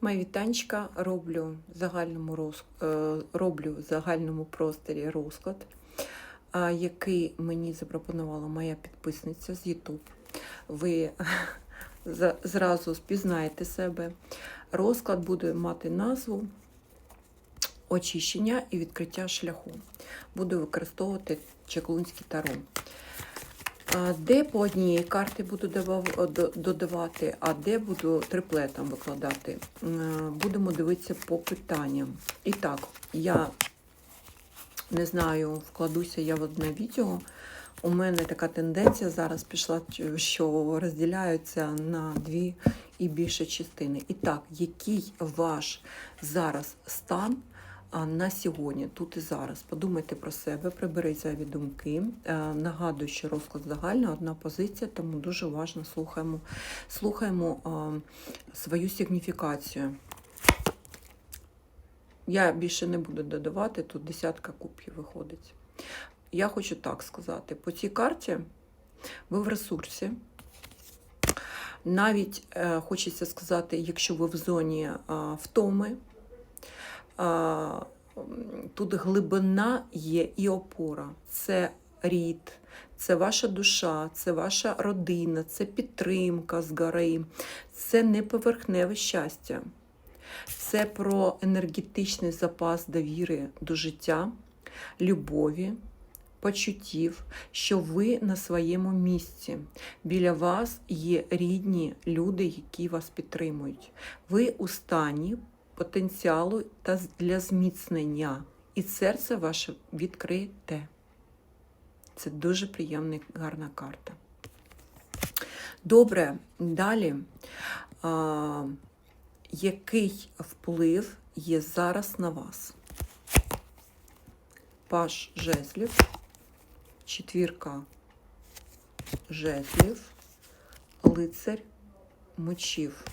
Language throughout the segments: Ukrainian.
Мої вітанчика роблю в загальному роз... е, роблю загальному просторі розклад, який мені запропонувала моя підписниця з YouTube. Ви зразу впізнаєте себе. Розклад буде мати назву Очищення і відкриття шляху. Буду використовувати чаклунський таро. Де по одній карті буду додавати, а де буду триплетом викладати. Е, Будемо дивитися по питанням. І так, я не знаю, вкладуся я в одне відео. У мене така тенденція зараз пішла, що розділяються на дві і більше частини. І так, який ваш зараз стан? На сьогодні, тут і зараз. Подумайте про себе, приберіть зайві думки. Е, Нагадую, що розклад загальна, одна позиція, тому дуже уважно слухаємо, слухаємо е, свою сигніфікацію. Я більше не буду додавати, тут десятка кубків виходить. Я хочу так сказати: по цій карті ви в ресурсі. Навіть е, хочеться сказати, якщо ви в зоні втоми, тут глибина є і опора. Це рід, це ваша душа, це ваша родина, це підтримка з гори, це не поверхневе щастя. Це про енергетичний запас довіри до життя, любові, почуттів, що ви на своєму місці. Біля вас є рідні люди, які вас підтримують. Ви у стані потенціалу та для зміцнення. І серце ваше відкрите. Це дуже приємна гарна карта. Добре, далі. А, який вплив є зараз на вас? Паш жезлів, четвірка жезлів, лицарь мечів.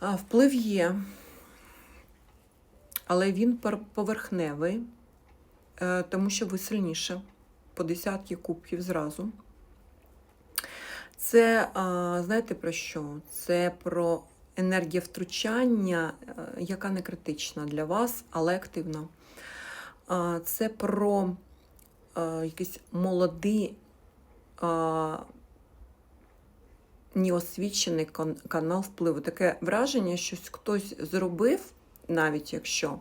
Вплив є, але він поверхневий, е, тому що ви сильніше по десятки кубків зразу. Це, а, знаєте про що? Це про енергія втручання, е, яка не критична для вас, але активна. Це про е, якийсь молодий а, неосвічений кан- канал впливу. Таке враження, що хтось зробив, навіть якщо.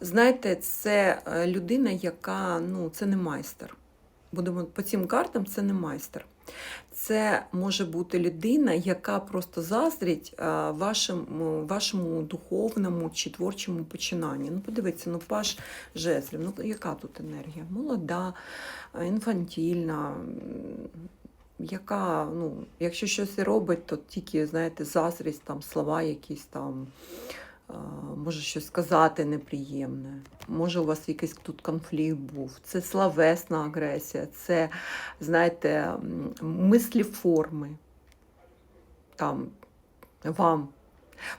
Знаєте, це е, людина, яка ну, це не майстер. Будемо по цим картам, це не майстер. Це може бути людина, яка просто заздрить е, вашому, вашому духовному чи творчому починанню. Ну, подивіться, ну паш жезлів, ну яка тут енергія? Молода, е, інфантільна, яка, ну, якщо щось і робить, то тільки, знаєте, заздрість, там слова якісь там. Може щось сказати неприємне, може у вас якийсь тут конфлікт був. Це словесна агресія, це, знаєте, мислі форми. Там вам.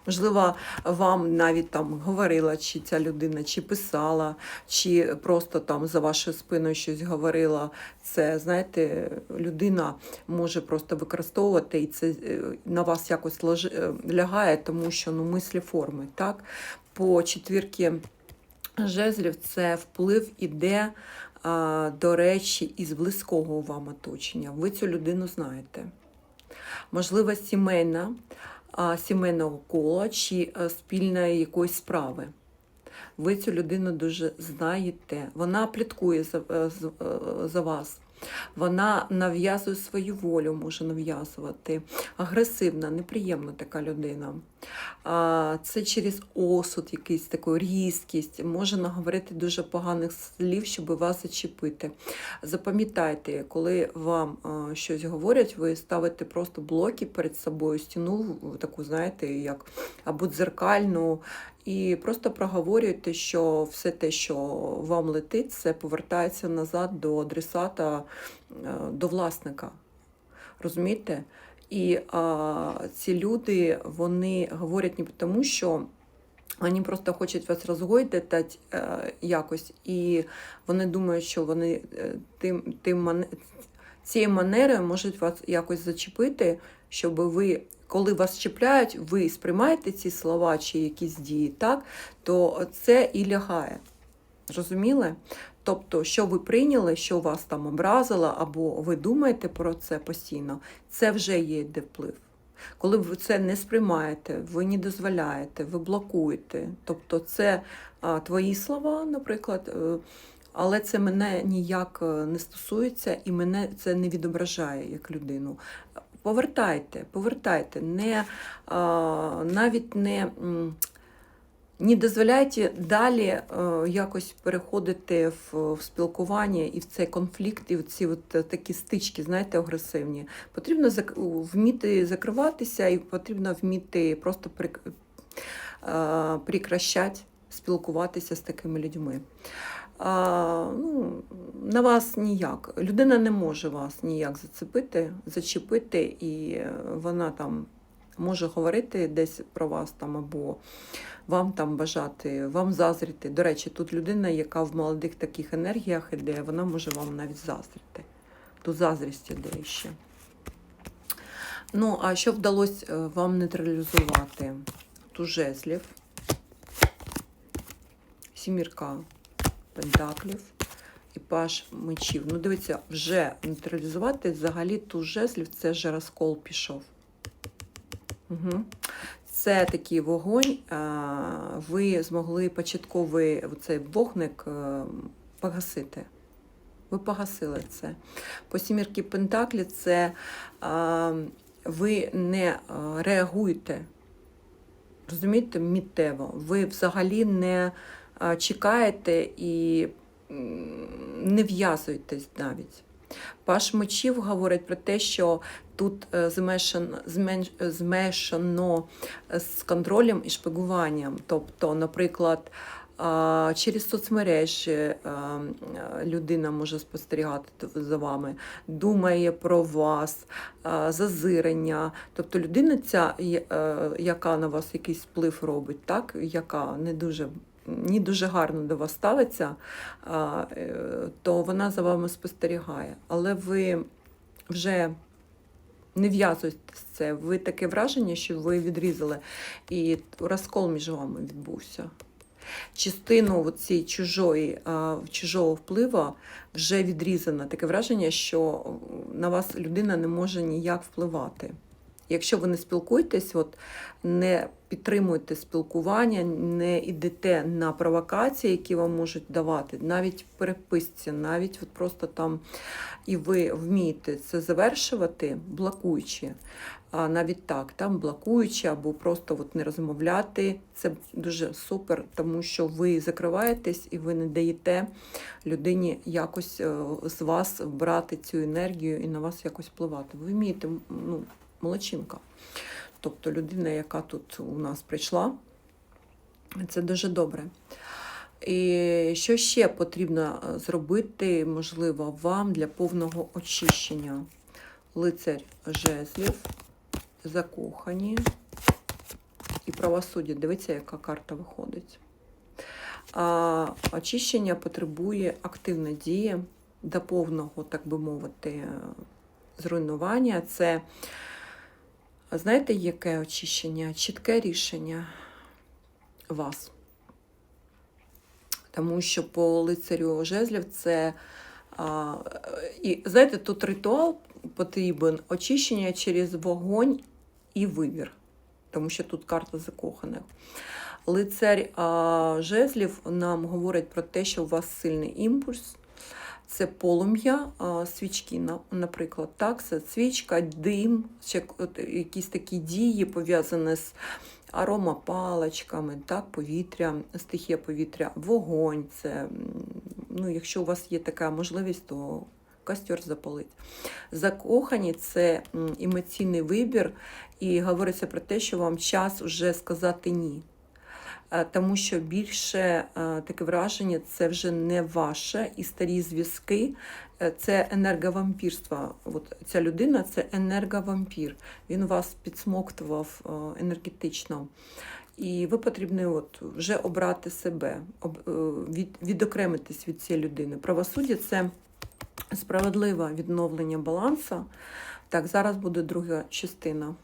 Можливо, вам навіть там говорила, чи ця людина, чи писала, чи просто там за вашою спиною щось говорила. Це, знаєте, людина може просто використовувати і це е, на вас якось е, лягає, тому що ну, мислі форми. Так? По четвірки жезлів це вплив іде, до речі, із близького вам оточення. Ви цю людину знаєте. Можливо, сімейна, сімейного кола чи спільної якоїсь справи. Ви цю людину дуже знаєте. Вона пліткує за, е, е, за вас. Вона нав'язує свою волю, може нав'язувати. Агресивна, неприємна така людина. Це через осуд, якийсь таку різкість, може наговорити дуже поганих слів, щоб вас зачепити. Запам'ятайте, коли вам щось говорять, ви ставите просто блоки перед собою, стіну таку, знаєте, як або дзеркальну, і просто проговорюєте, що все те, що вам летить, це повертається назад до адресата, е, до власника. Розумієте? І а, ці люди вони говорять не тому, що вони просто хочуть вас розгойдати е, якось, і вони думають, що вони е, тим, тим мане- цією манерою можуть вас якось зачепити, щоб ви коли вас чіпляють, ви сприймаєте ці слова чи якісь дії, так, то це і лягає. Розуміли? Тобто, що ви прийняли, що вас там образило, або ви думаєте про це постійно, це вже є йде вплив. Коли ви це не сприймаєте, ви не дозволяєте, ви блокуєте. Тобто, це а, твої слова, наприклад, е, але це мене ніяк е, не стосується і мене це не відображає як людину. Повертайте, повертайте, не, а, навіть не. Не дозволяйте далі е, якось переходити в, спілкування і в цей конфлікт, і в ці от е, такі стички, знаєте, агресивні. Потрібно вміти закриватися і потрібно вміти просто е, прикращати спілкуватися з такими людьми. А, ну, на вас ніяк. Людина не може вас ніяк зацепити, зачепити, і вона там може говорити десь про вас там або вам там бажати, вам заздрити. До речі, тут людина, яка в молодих таких енергіях іде, вона може вам навіть заздрити. Тут заздрість іде ще. Ну, а що вдалося е, вам нейтралізувати? Тут жезлів, сімірка пентаклів і паш мечів. Ну, дивіться, вже нейтралізувати взагалі ту жезлів, це вже розкол пішов. Угу. Це такий вогонь. Ви змогли початковий цей вогник е, погасити. Ви погасили це. По сімірки Пентаклі це ви не реагуєте. Розумієте, миттєво. Ви взагалі не чекаєте і не в'язуєтесь навіть. Паш мечів говорить про те, що тут е, змешано, змешано з контролем і шпигуванням. Тобто, наприклад, через соцмережі а, а, людина може спостерігати за вами, думає про вас, зазирення. Тобто людина ця, е, яка на вас якийсь вплив робить, так? яка не дуже. Не дуже гарно до вас ставиться, е, то вона за вами спостерігає. Але ви вже не в'язуєтесь це. Ви таке враження, що ви відрізали, і розкол між вами відбувся. Частину цієї чужої, чужого впливу вже відрізано. Таке враження, що на вас людина не може ніяк впливати. Якщо ви не спілкуєтесь, от не підтримуєте спілкування, не йдете на провокації, які вам можуть давати, навіть в переписці, навіть от просто там, і ви вмієте це завершувати, блокуючи, а навіть так, там блокуючи або просто от не розмовляти, це дуже супер, тому що ви закриваєтесь і ви не даєте людині якось е, з вас брати цю енергію і на вас якось впливати. Ви вмієте, ну, молодчинка. Тобто людина, яка тут у нас прийшла, це дуже добре. І що ще потрібно е, зробити, можливо, вам для повного очищення? Лицарь жезлів, закохані і правосуддя. Дивіться, яка карта виходить. Очищення потребує активної дії до повного, так би мовити, зруйнування. Це а знаєте, яке очищення? Чітке рішення вас. Тому що по лицарю жезлів це. А, і знаєте, тут ритуал потрібен очищення через вогонь і вибір. Тому що тут карта закоханих. Лицарь а, жезлів нам говорить про те, що у вас сильний імпульс. Це полум'я, свічки, наприклад, так, це свічка, дим, якісь такі дії пов'язані з аромапаличками, так, повітря, стихія повітря, вогонь. Це, ну, якщо у вас є така можливість, то костер запалить. Закохані це емоційний вибір, і говориться про те, що вам час вже сказати ні. Е, Тому що більше е, таке враження це вже не ваше, і старі зв'язки е, це енерговампірство. От ця людина це енерговампір. Він вас підсмоктував енергетично. І ви потрібні от вже обрати себе, від, відокремитись від цієї людини. Правосуддя це справедливе відновлення балансу. Так, зараз буде друга частина.